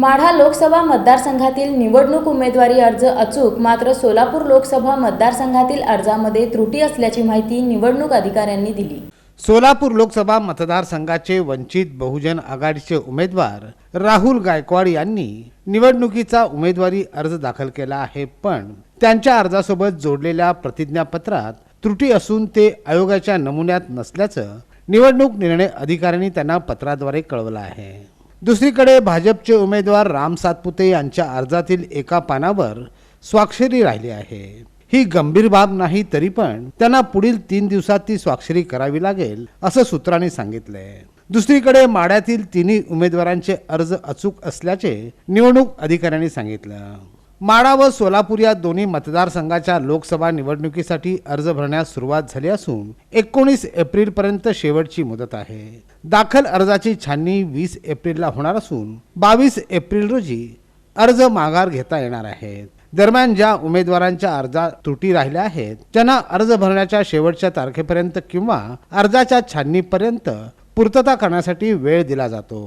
माढा लोकसभा मतदारसंघातील निवडणूक उमेदवारी अर्ज अचूक मात्र सोलापूर लोकसभा मतदारसंघातील अर्जामध्ये त्रुटी असल्याची माहिती निवडणूक अधिकाऱ्यांनी दिली. सोलापूर लोकसभा मतदारसंघाचे वंचित बहुजन आघाडीचे उमेदवार राहुल गायकवाड यांनी निवडणुकीचा उमेदवारी अर्ज दाखल केला आहे पण त्यांच्या अर्जासोबत जोडलेल्या प्रतिज्ञापत्रात त्रुटी असून ते आयोगाच्या नमुन्यात नसल्याचं निवडणूक निर्णय अधिकाऱ्यांनी त्यांना पत्राद्वारे कळवलं आहे. दुसरीकडे भाजपचे उमेदवार राम सातपुते यांच्या अर्जातील एका पानावर स्वाक्षरी राहिली आहे. ही गंभीर बाब नाही तरी पण त्यांना पुढील तीन दिवसात ती स्वाक्षरी करावी लागेल असं सूत्रांनी सांगितलंय. दुसरीकडे माड्यातील तिन्ही उमेदवारांचे अर्ज अचूक असल्याचे निवडणूक अधिकाऱ्यांनी सांगितलं. माडा व सोलापूर या दोन्ही मतदारसंघाच्या लोकसभा निवडणुकीसाठी अर्ज भरण्यास सुरुवात झाली असून एकोणीस एप्रिल पर्यंत शेवटची मुदत आहे. दाखल अर्जाची छाननी वीस एप्रिलला होणार असून बावीस एप्रिल रोजी अर्ज माघार घेता येणार आहेत. दरम्यान ज्या उमेदवारांच्या अर्जात त्रुटी राहिल्या आहेत त्यांना अर्ज भरण्याच्या शेवटच्या तारखेपर्यंत किंवा अर्जाच्या छाननीपर्यंत पूर्तता करण्यासाठी वेळ दिला जातो.